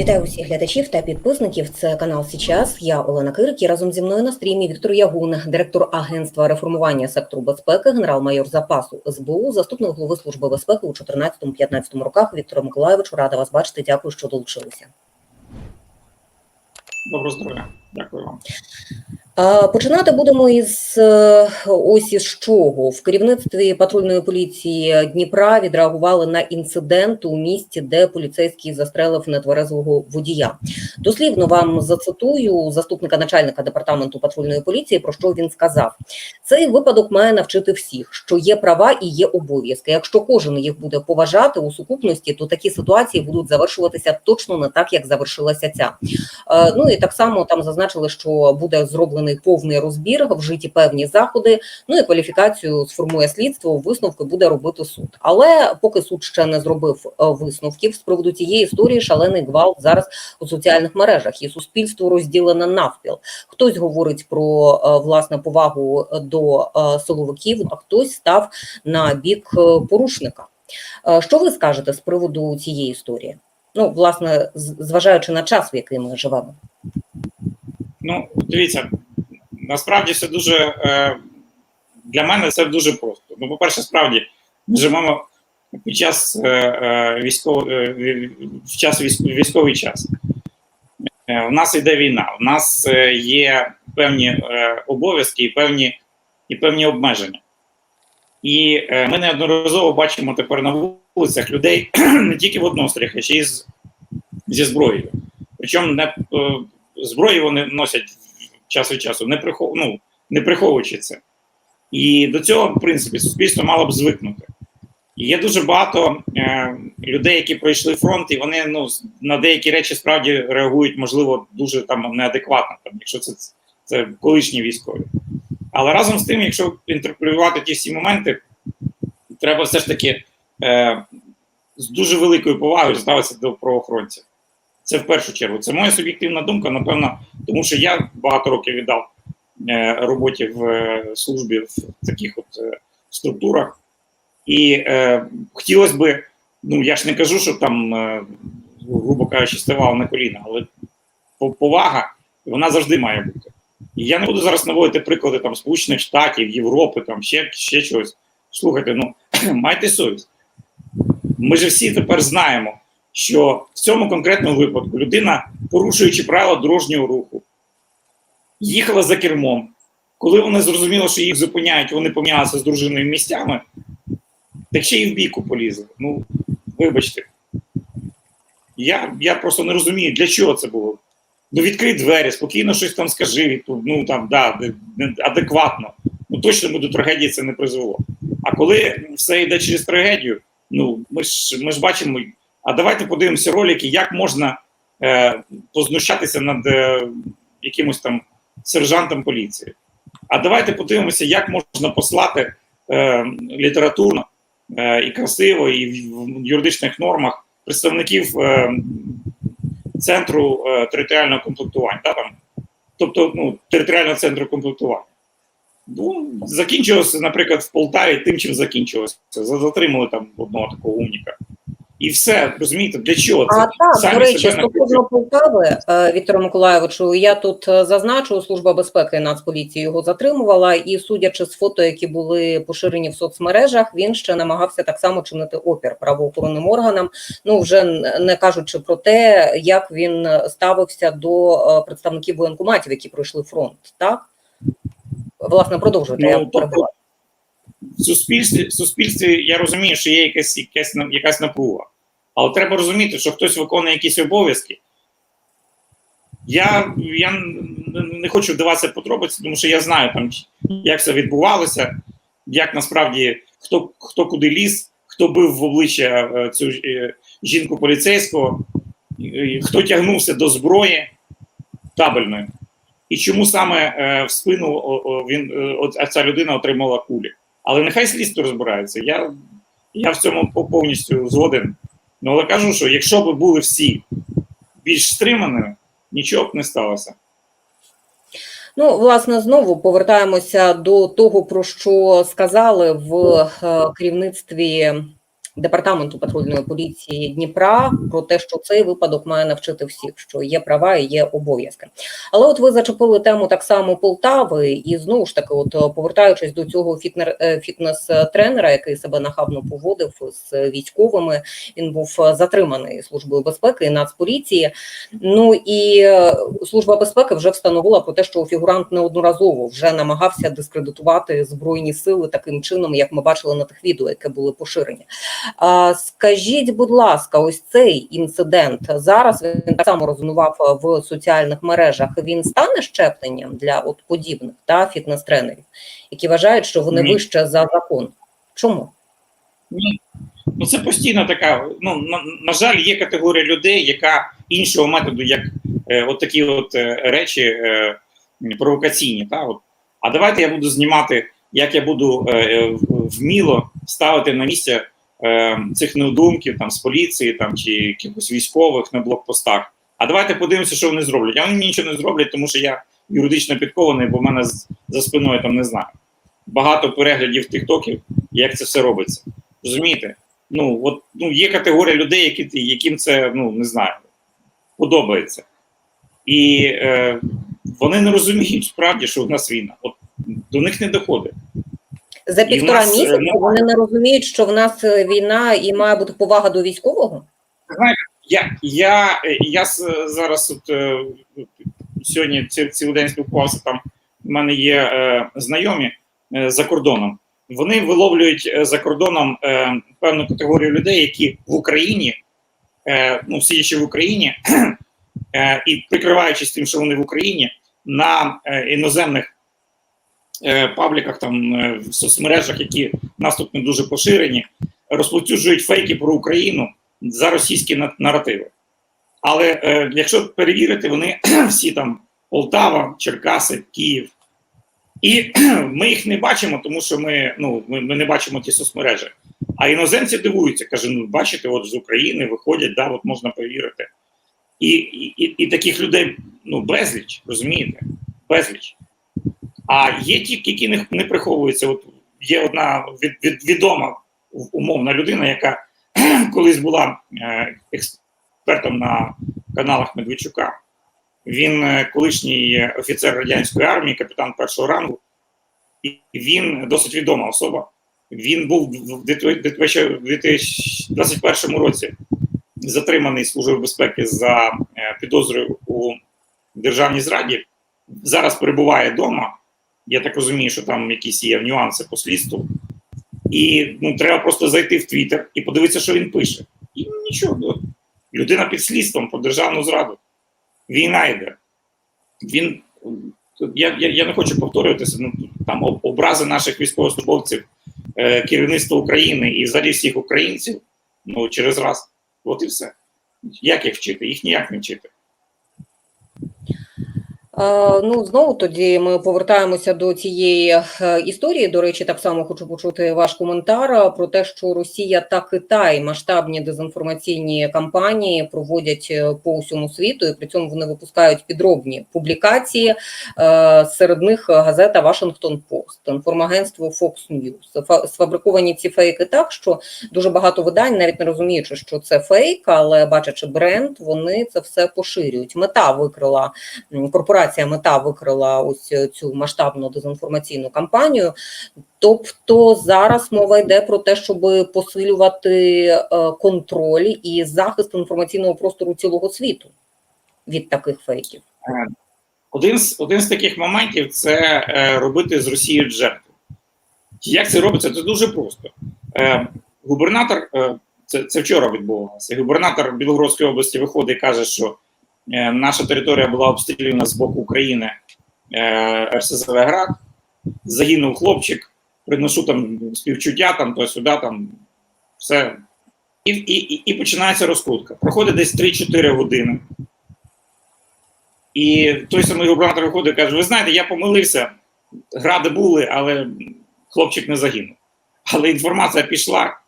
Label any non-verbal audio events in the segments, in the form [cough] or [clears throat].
Вітаю усіх глядачів та підписників. Це канал Січас. Я Олена Кирик і разом зі мною на стрімі Віктор Ягун, директор агентства реформування сектору безпеки, генерал-майор запасу СБУ, заступник голови служби безпеки у 14-15 роках. Віктора Миколаєвич, рада вас бачити. Дякую, що долучилися. Доброго здоров'я, дякую вам. Починати будемо із е, ось із чого в керівництві патрульної поліції Дніпра відреагували на інцидент у місті, де поліцейський застрелив нетверезого водія. Дослівно вам зацитую заступника начальника департаменту патрульної поліції. Про що він сказав? Цей випадок має навчити всіх, що є права і є обов'язки. Якщо кожен їх буде поважати у сукупності, то такі ситуації будуть завершуватися точно не так, як завершилася ця. Е, Ну і так само там зазначили, що буде зроблений повний розбір, вжиті певні заходи. Ну і кваліфікацію сформує слідство. Висновки буде робити суд. Але поки суд ще не зробив е, висновків з приводу цієї історії, шалений гвалт зараз у соціальних мережах і суспільство розділене навпіл. Хтось говорить про е, власне повагу до е, силовиків, а хтось став на бік порушника. Що ви скажете з приводу цієї історії? Ну, власне, зважаючи на час, в який ми живемо. Ну, дивіться, насправді все дуже е, для мене це дуже просто. Ну, по-перше, справді, ми живемо під час е, е, е, в час військ- військовий час. Е, у нас йде війна, у нас е, є певні обов'язки і певні, і певні обмеження. І ми неодноразово бачимо тепер на вулицях людей [clears throat] не тільки в однострях, а ще й з, зі зброєю. Причому не, зброю вони носять час від часу, не, прихов, ну, не приховуючи це. І до цього, в принципі, суспільство мало б звикнути. І є дуже багато е, людей, які пройшли фронт, і вони ну, на деякі речі справді реагують, можливо, дуже там неадекватно, там, якщо це, це колишні військові. Але разом з тим, якщо інтерпретувати ті всі моменти, треба все ж таки е, з дуже великою повагою ставитися до правоохоронців. Це в першу чергу. Це моя суб'єктивна думка, напевно, тому що я багато років віддав е, роботі в е, службі в таких от е, структурах. І е, хотілося б, ну я ж не кажу, що там, грубо кажучи, ставав на коліна, але повага вона завжди має бути. І я не буду зараз наводити приклади там Сполучених Штатів, Європи, там ще, ще щось. Слухайте, ну [clears throat] майте совість. Ми ж всі тепер знаємо, що в цьому конкретному випадку людина, порушуючи правила дорожнього руху, їхала за кермом. Коли вони зрозуміли, що їх зупиняють, вони помінялися з дружиною місцями, так ще й в бійку полізли. Ну, вибачте. Я, я просто не розумію, для чого це було. Ну, відкрий двері, спокійно щось там скажи, ну там, да, де- де- адекватно. Ну точно би до трагедії це не призвело. А коли все йде через трагедію, ну ми ж ми ж бачимо. А давайте подивимося ролики, як можна е, познущатися над е, якимось там сержантом поліції. А давайте подивимося, як можна послати е, літературно е, і красиво, і в юридичних нормах представників е, центру е, територіального комплектування. Да, там, тобто ну, територіального центру комплектування. Ну, закінчилося, наприклад, в Полтаві тим, чим закінчилося. Затримали там одного такого умніка. І все, розумієте, для чого це? А так, Самі до речі, стосовно Полтави, е, Віктору Миколаєвичу, я тут е, зазначу, служба безпеки Нацполіції його затримувала, і судячи з фото, які були поширені в соцмережах, він ще намагався так само чинити опір правоохоронним органам. Ну вже не кажучи про те, як він ставився до е, представників воєнкоматів, які пройшли фронт. Так власне продовжуйте. Ну, я тобто. Суспільстві, в суспільстві я розумію, що є якась, якась, якась напруга. Але треба розуміти, що хтось виконує якісь обов'язки. Я, я не хочу вдаватися подробиці, тому що я знаю, там, як все відбувалося, як насправді хто, хто куди ліз, хто бив в обличчя е, цю е, жінку поліцейського, хто тягнувся до зброї табельної. І чому саме е, в спину він, е, ця людина отримала кулі. Але нехай слідство розбирається. Я, я в цьому повністю згоден. Ну, але кажу, що якщо б були всі більш стриманими, нічого б не сталося. Ну, власне, знову повертаємося до того, про що сказали в е, керівництві департаменту патрульної поліції Дніпра про те, що цей випадок має навчити всіх, що є права і є обов'язки. Але от ви зачепили тему так само Полтави, і знову ж таки, от повертаючись до цього е, фітнес-тренера, який себе нахабно поводив з військовими, він був затриманий службою безпеки і нацполіції. Ну і е, служба безпеки вже встановила про те, що фігурант неодноразово вже намагався дискредитувати збройні сили таким чином, як ми бачили на тих відео, які були поширені. Скажіть, будь ласка, ось цей інцидент зараз він так само резонував в соціальних мережах. Він стане щепленням для от подібних та фітнес-тренерів, які вважають, що вони Ні. вище за закон. Чому? Ні. Ну це постійно така. Ну на, на жаль, є категорія людей, яка іншого методу, як е, от такі от е, речі е, провокаційні. Та, от. А давайте я буду знімати, як я буду е, е, вміло ставити на місце е, цих неудумків там з поліції там чи якихось військових на блокпостах. А давайте подивимося, що вони зроблять. А вони нічого не зроблять, тому що я юридично підкований, бо в мене за спиною там не знаю. Багато переглядів тіктоків, як це все робиться. Розумієте? Ну, от ну, є категорія людей, які, яким це ну не знаю, подобається. І е, вони не розуміють справді, що в нас війна. От до них не доходить. За півтора нас, е, місяця вони не розуміють, що в нас е, війна і має бути повага до військового. Я, я, е, я зараз от, сьогодні ці- цілий день спілкувався. Там в мене є е, знайомі е, за кордоном. Вони виловлюють за кордоном е, певну категорію людей, які в Україні, е, ну сидячи в Україні, [clears throat] е, і прикриваючись тим, що вони в Україні, на е, іноземних пабліках, там е, в соцмережах, які нас дуже поширені, розповсюджують фейки про Україну за російські наративи. Але е, якщо перевірити, вони [clears throat] всі там Полтава, Черкаси, Київ. І [clears throat] ми їх не бачимо, тому що ми, ну, ми, ми не бачимо ті соцмережі. А іноземці дивуються, каже: ну, бачите, от з України виходять, да, от можна перевірити. І, і, і таких людей ну, безліч, розумієте? Безліч. А є ті, які не, не приховуються. От є одна від, від, відома умовна людина, яка [clears throat] колись була е, експертом на каналах Медведчука. Він е, колишній офіцер радянської армії, капітан першого рангу, і він досить відома особа. Він був в 2021 році затриманий Службою безпеки за е, підозрою у державній зраді. Зараз перебуває вдома. Я так розумію, що там якісь є нюанси по слідству. І ну, треба просто зайти в Твіттер і подивитися, що він пише. І нічого. ну, Людина під слідством про державну зраду. Війна йде. Він. Я, я, я не хочу повторюватися. Ну, там образи наших військовослужбовців, е, керівництва України і взагалі всіх українців ну, через раз. От і все. Як їх вчити? Їх ніяк не вчити. Е, Ну, знову тоді ми повертаємося до цієї е, історії. До речі, так само хочу почути ваш коментар е, про те, що Росія та Китай масштабні дезінформаційні кампанії проводять по усьому світу, і при цьому вони випускають підробні публікації. Серед них газета Вашингтон Пост, інформагентство Fox News. Сфабриковані ці фейки так, що дуже багато видань, навіть не розуміючи, що це фейк, але бачачи бренд, вони це все поширюють. Мета викрила м, корпорація мета викрила ось е, цю масштабну дезінформаційну кампанію. Тобто зараз мова йде про те, щоб посилювати е, контроль і захист інформаційного простору цілого світу від таких фейків. Один з, один з таких моментів це е, робити з Росією жертву. Як це робиться? Це дуже просто. Е, губернатор, е, це, це вчора відбувалося. Губернатор Білогородської області виходить і каже, що е, наша територія була обстріляна з боку України е, РСЗВ Град, загинув хлопчик, приношу там співчуття, там то сюди, там все. І, і, і починається розкрутка. Проходить десь 3-4 години. І той самий губернатор виходить і каже: Ви знаєте, я помилився, гради були, але хлопчик не загинув. Але інформація пішла,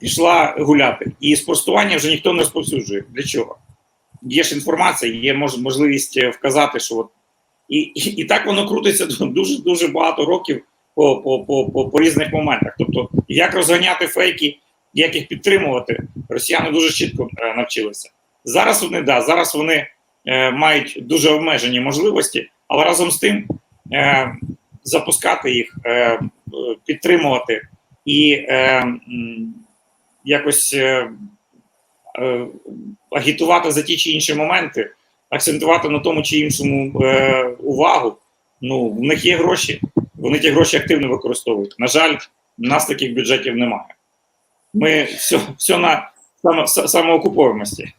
пішла гуляти. І спростування вже ніхто не розповсюджує. Для чого? Є ж інформація, є мож, можливість е, вказати, що от. І, і, і так воно крутиться [laughs] дуже дуже багато років по, по, по, по, по різних моментах. Тобто, як розганяти фейки як їх підтримувати, росіяни дуже чітко е, навчилися. Зараз вони да, зараз вони е, мають дуже обмежені можливості, але разом з тим е, запускати їх, е, е, підтримувати і е, якось е, е, агітувати за ті чи інші моменти, акцентувати на тому чи іншому е, увагу. Ну, в них є гроші, вони ті гроші активно використовують. На жаль, в нас таких бюджетів немає. Ми все, все на само, самоокуповуємості.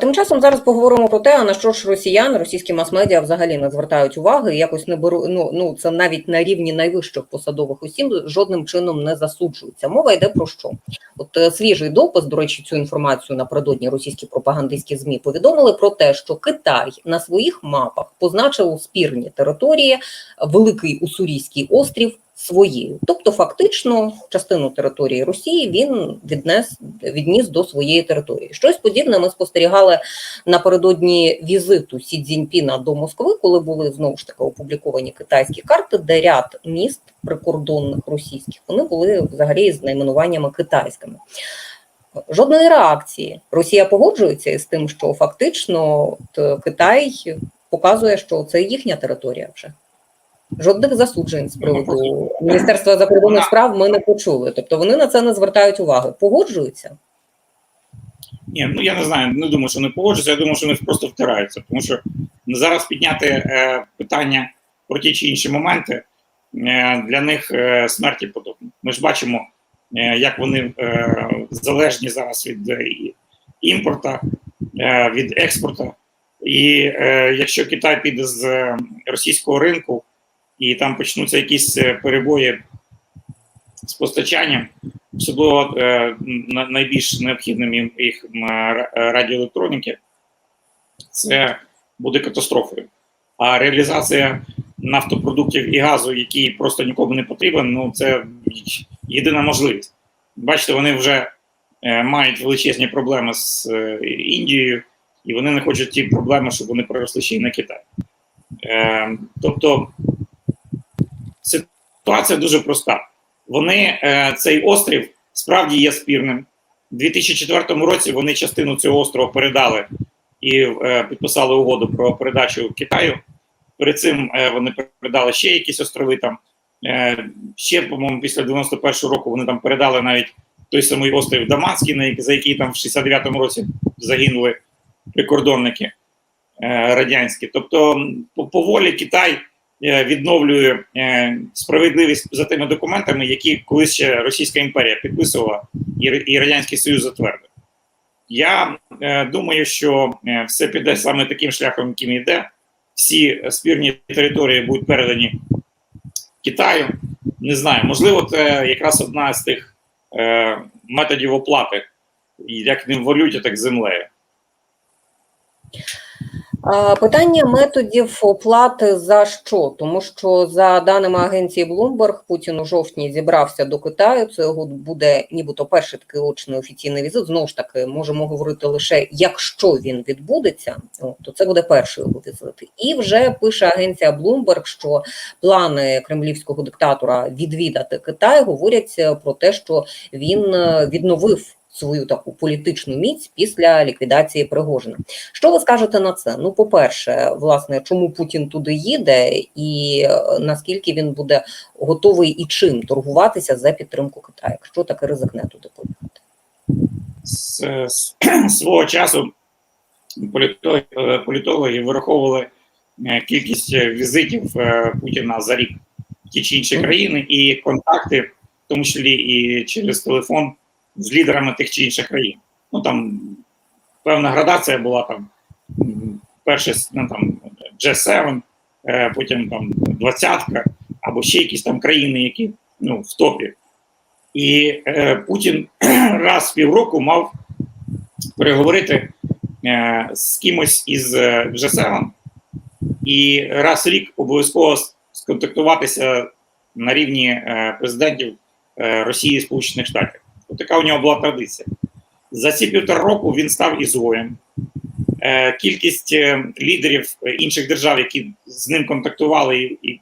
Тим часом зараз поговоримо про те, на що ж росіяни, російські мас-медіа взагалі не звертають уваги, якось не беру. Ну ну це навіть на рівні найвищих посадових осіб жодним чином не засуджується. Мова йде про що? От е, свіжий допис, до речі, цю інформацію напередодні російські пропагандистські змі повідомили про те, що Китай на своїх мапах позначив спірні території, великий Уссурійський острів своєю. Тобто, фактично, частину території Росії він віднес відніс до своєї території. Щось подібне ми спостерігали напередодні візиту Сі Цзіньпіна до Москви, коли були знову ж таки опубліковані китайські карти, де ряд міст прикордонних російських вони були взагалі з найменуваннями китайськими. Жодної реакції. Росія погоджується із тим, що фактично Китай показує, що це їхня територія вже. Жодних засуджень з приводу Міністерства закордонних справ ми не почули. Тобто вони на це не звертають уваги. Погоджуються. Ні, ну я не знаю, не думаю, що вони погоджуються, я думаю, що вони просто втираються. Тому що зараз підняти е, питання про ті чи інші моменти е, для них е, смерті подобно. Ми ж бачимо, е, як вони е, залежні зараз від е, імпорту, е, від експорту. І е, якщо Китай піде з е, російського ринку і там почнуться якісь е, перебої з постачанням, особливо е, найбільш необхідним їх радіоелектроніки, це буде катастрофою. А реалізація нафтопродуктів і газу, який просто нікому не потрібен, ну це єдина можливість. Бачите, вони вже е, мають величезні проблеми з е, Індією, і вони не хочуть ті проблеми, щоб вони переросли ще й на Китай. Е, тобто ситуація дуже проста. Вони е, цей острів справді є спірним. У 2004 році вони частину цього острова передали і е, підписали угоду про передачу Китаю. Перед цим е, вони передали ще якісь острови там. Ще, по-моєму, після 91-го року вони там передали навіть той самий острів Даманський, за який там в 69-му році загинули прикордонники радянські. Тобто, поволі Китай відновлює е, справедливість за тими документами, які колись ще Російська імперія підписувала і, Радянський Союз затвердив. Я е, думаю, що е, все піде саме таким шляхом, яким йде. Всі спірні території будуть передані Китаю. Не знаю, можливо, це якраз одна з тих е, методів оплати, як не в валюті, так землею. Питання методів оплати за що? Тому що за даними агенції Bloomberg, Путін у жовтні зібрався до Китаю. Це його буде нібито перший такий очний офіційний візит. Знову ж таки, можемо говорити лише якщо він відбудеться, то це буде перший його візит. І вже пише агенція Bloomberg, що плани кремлівського диктатора відвідати Китай говорять про те, що він е, відновив свою таку політичну міць після ліквідації Пригожина. Що ви скажете на це? Ну, по-перше, власне, чому Путін туди їде, і е, наскільки він буде готовий і чим торгуватися за підтримку Китаю, якщо таки ризикне туди поїхати? з, з свого часу політологи, політологи вираховували е, кількість візитів е, Путіна за рік в ті чи інші країни і контакти, в тому числі і через телефон з лідерами тих чи інших країн. Ну там певна градація була там перше ну, там G7, е, потім там двадцятка, або ще якісь там країни, які ну, в топі. І е, Путін [clears throat] раз в півроку мав переговорити е, з кимось із е, G7 і раз в рік обов'язково сконтактуватися на рівні е, президентів е, Росії і Сполучених Штатів. Така у нього була традиція. За ці півтора року він став ізгоєм. Е, кількість е, лідерів е, інших держав, які з ним контактували і,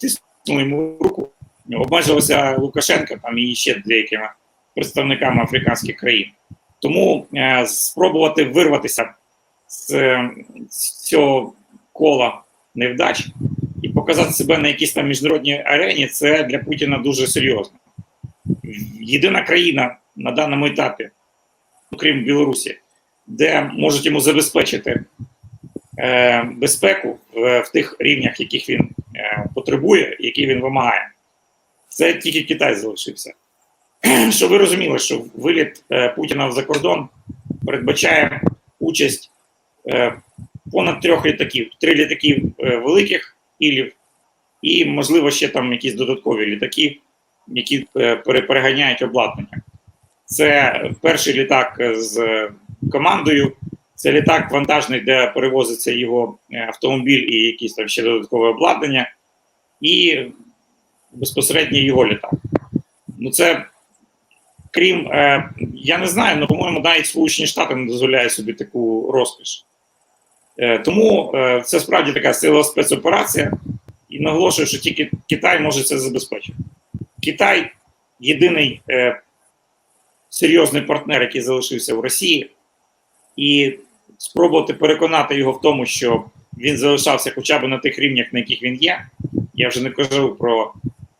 тиснули йому руку, обмежилося Лукашенка там і ще деякими представниками африканських країн. Тому спробувати вирватися з цього кола невдач і показати себе на якійсь там міжнародній арені, це для Путіна дуже серйозно. Єдина країна на даному етапі, окрім Білорусі, де можуть йому забезпечити е, безпеку в, в тих рівнях, яких він е, потребує, які він вимагає. Це тільки Китай залишився. [clears throat] Щоб ви розуміли, що виліт е, Путіна за кордон передбачає участь е, понад трьох літаків: три літаки е, великих ілів, і, можливо, ще там якісь додаткові літаки, які е, переганяють обладнання. Це перший літак з командою, це літак вантажний, де перевозиться його е, автомобіль і якісь там ще додаткове обладнання, і безпосередньо його літак. Ну, це крім, е, я не знаю, але, по-моєму, навіть Сполучені Штати не дозволяють собі таку розкіш. Е, тому е, це справді така сила спецоперація, і наголошую, що тільки Китай може це забезпечити. Китай єдиний е, серйозний партнер, який залишився в Росії, і спробувати переконати його в тому, що він залишався хоча б на тих рівнях, на яких він є. Я вже не кажу про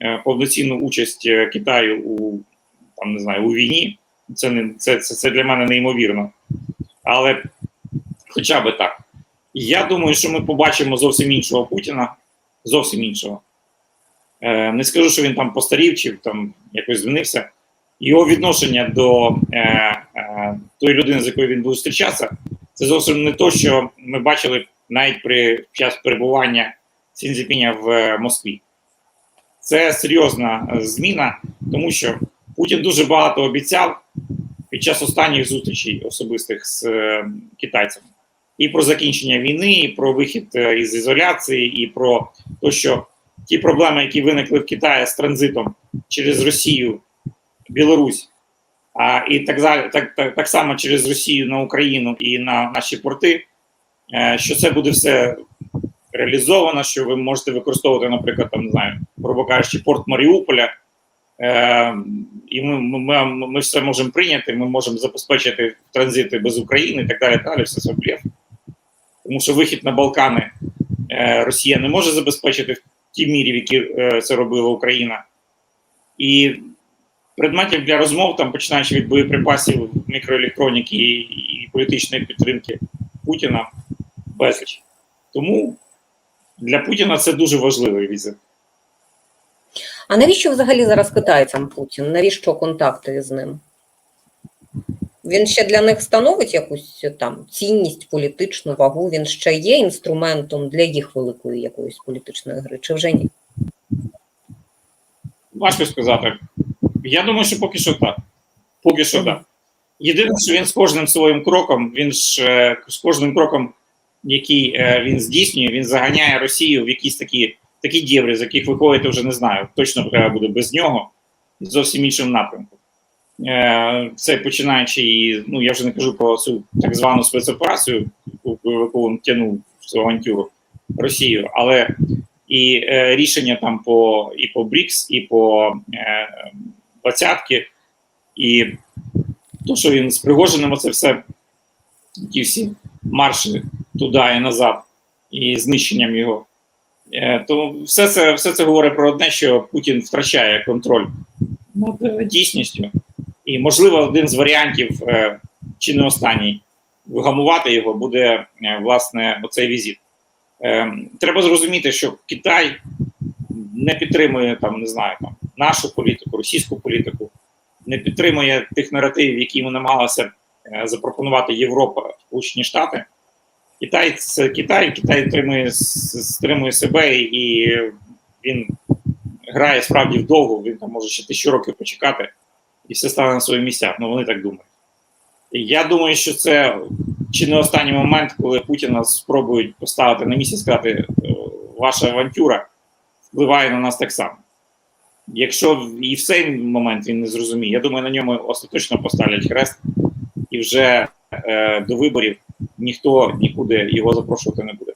е, повноцінну участь е, Китаю у там не знаю у війні. Це не це, це, це для мене неймовірно. Але хоча б так. Я думаю, що ми побачимо зовсім іншого Путіна, зовсім іншого. Е, не скажу, що він там постарів чи там якось змінився. Його відношення до е, е, тої людини, з якою він буде зустрічатися, це зовсім не то, що ми бачили навіть при час перебування Сінзіпіня в е, Москві. Це серйозна е, зміна, тому що Путін дуже багато обіцяв під час останніх зустрічей особистих з е, китайцями. І про закінчення війни, і про вихід із ізоляції, і про те, що ті проблеми, які виникли в Китаї з транзитом через Росію, Білорусь, а, і так, так, так, так само через Росію на Україну і на наші порти, е, що це буде все реалізовано, що ви можете використовувати, наприклад, там, не знаю, грубо кажучи, порт Маріуполя. Е, і ми, ми, ми, все можемо прийняти, ми можемо забезпечити транзити без України і так далі. далі все це блеф. Тому що вихід на Балкани е, Росія не може забезпечити тій мірі, в якій е, це робила Україна. І предметів для розмов, там, починаючи від боєприпасів, мікроелектроніки і, і політичної підтримки Путіна, безліч. Тому для Путіна це дуже важливий візит. А навіщо взагалі зараз китайцям Путін? Навіщо контакти з ним? Він ще для них становить якусь там цінність, політичну вагу. Він ще є інструментом для їх великої якоїсь політичної гри, чи вже ні? Важко сказати. Я думаю, що поки що так. Поки що так. Єдине, що він з кожним своїм кроком, він ж е, з кожним кроком, який е, він здійснює, він заганяє Росію в якісь такі такі дєври, з яких виходити вже не знаю. Точно треба буде без нього зовсім іншим напрямку. Е, Це починаючи, і, ну я вже не кажу про цю так звану спецоперацію, яку він тягнув в цю авантюру Росію, але і е, рішення там по і по БРІКС, і по е, двадцятки, і то, що він з Пригожиним, це все ті всі марші туди і назад, і знищенням його. Е, то все це, все це говорить про одне, що Путін втрачає контроль над е, дійсністю. І, можливо, один з варіантів, е, чи не останній, вгамувати його буде е, власне оцей візит. Е, треба зрозуміти, що Китай не підтримує там, не знаю, там нашу політику, російську політику, не підтримує тих наративів, які ми намагалися е, запропонувати Європа, Сполучені Штати. Китай це Китай, Китай тримує, стримує себе і він грає справді вдовго, він там може ще тисячу років почекати, і все стане на свої місця. Ну вони так думають. Я думаю, що це чи не останній момент, коли Путіна спробують поставити на місці сказати, «Е, ваша авантюра впливає на нас так само. Якщо і в цей момент він не зрозуміє, я думаю, на ньому остаточно поставлять хрест, і вже е, до виборів ніхто нікуди його запрошувати не буде.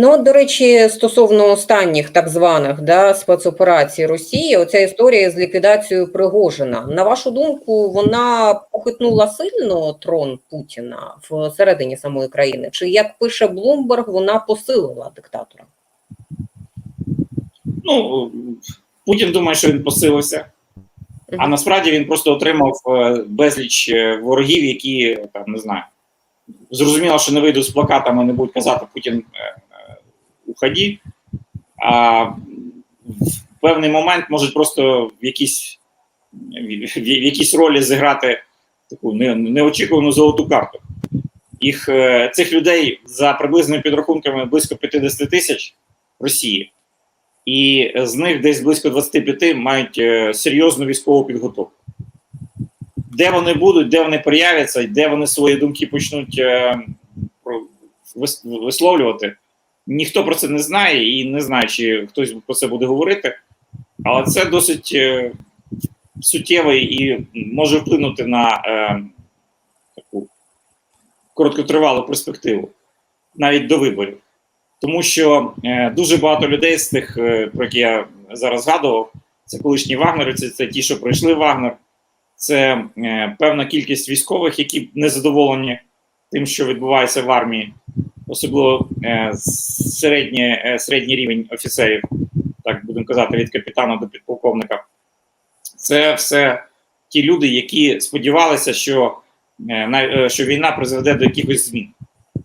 Ну, до речі, стосовно останніх так званих да, спецоперацій Росії, оця історія з ліквідацією Пригожина. На вашу думку, вона похитнула сильно трон Путіна всередині самої країни? Чи як пише Блумберг, вона посилила диктатора? Ну, Путін думає, що він посилився, а насправді він просто отримав е, безліч е, ворогів, які там не знаю. Зрозуміло, що не вийдуть з плакатами, не будуть казати Путін уході, а в певний момент можуть просто в якійсь, в, якійсь ролі зіграти таку неочікувану золоту карту. Їх е, цих людей за приблизними підрахунками близько 50 тисяч в Росії і з них десь близько 25 мають е, серйозну військову підготовку. Де вони будуть, де вони проявляться, де вони свої думки почнуть е, висловлювати, ніхто про це не знає і не знає, чи хтось про це буде говорити. Але це досить е, суттєвий і може вплинути на е, таку короткотривалу перспективу, навіть до виборів. Тому що е, дуже багато людей з тих, е, про які я зараз згадував, це колишні вагнерівці, це ті, що пройшли Вагнер, це е, певна кількість військових, які не задоволені тим, що відбувається в армії, особливо е, середній, е, середній рівень офіцерів, так будемо казати, від капітана до підполковника. Це все ті люди, які сподівалися, що, е, що війна призведе до якихось змін.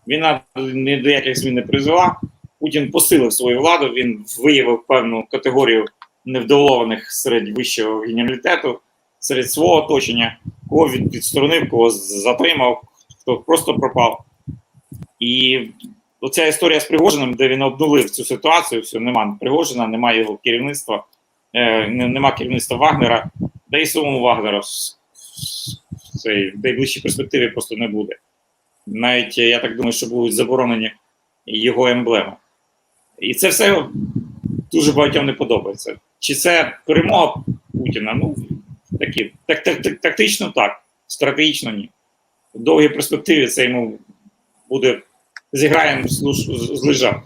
Війна ні до яких змін не призвела. Путін посилив свою владу, він виявив певну категорію невдоволених серед вищого геніалітету, серед свого оточення, кого він відсторонив, кого затримав, хто просто пропав. І оця історія з Пригожиним, де він обнулив цю ситуацію, все, нема Пригожина, немає його керівництва, е, нема керівництва Вагнера, да і самому Вагнера в в найближчій перспективі просто не буде. Навіть я так думаю, що будуть заборонені його емблеми. І це все дуже багатьом не подобається. Чи це перемога Путіна? Ну, такі, так, так, так, тактично так, стратегічно ні. В довгій перспективі це йому буде зіграємо злий жарт.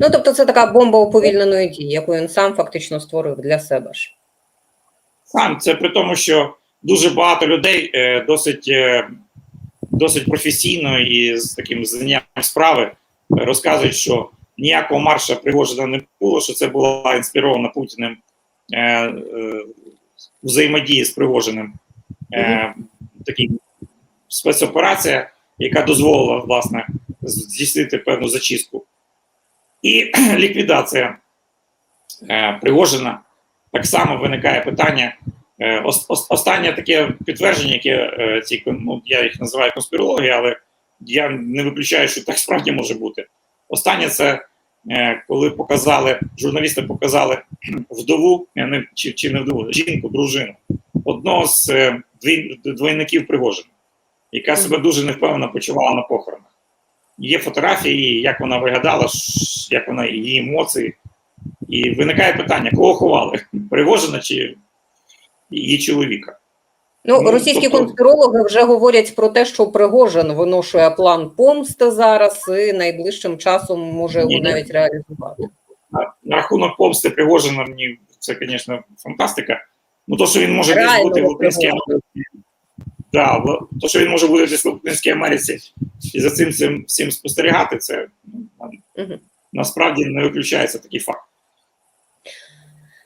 Ну, тобто, це така бомба уповільненої дії, яку він сам фактично створив для себе ж. Сам це при тому, що дуже багато людей е, досить, е, досить професійно і з таким знанням справи розказують, що ніякого марша Пригожина не було, що це була інспірована Путіним е, е, взаємодії з Пригожиним. Е, такий спецоперація, яка дозволила власне здійснити певну зачистку. І [clears throat] ліквідація е, Пригожина. Так само виникає питання. Е, ос- ос- останнє таке підтвердження, яке е, ці ну, я їх називаю конспірології, але я не виключаю, що так справді може бути. Останнє це е, коли показали, журналісти показали [clears throat] вдову, е, не, чи, чи не вдову, жінку, дружину, одного з е, двій- двойників Пригожина, яка себе дуже невпевнено почувала на похоронах. Є фотографії, як вона виглядала, як вона її емоції. І виникає питання: кого ховали? [laughs] Пригожина чи її чоловіка? Ну, Ну, російські тобто- конспірологи вже говорять про те, що Пригожин виношує план помсти зараз і найближчим часом може його навіть реалізувати. На, на рахунок помсти Пригожина, мені це, звісно, фантастика. Ну, то, що він може десь бути в. Америці. Да, в- то, що він може бути в Латинській Америці і за цим цим всім спостерігати, це Мгм. насправді не виключається такий факт.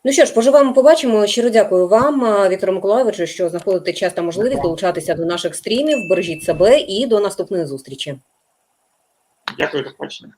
Ну що ж, поживемо, побачимо. Щиро дякую вам, Віктору Миколайовичу, що знаходите час та можливість долучатися до наших стрімів. Бережіть себе і до наступної зустрічі. Дякую, до побачення.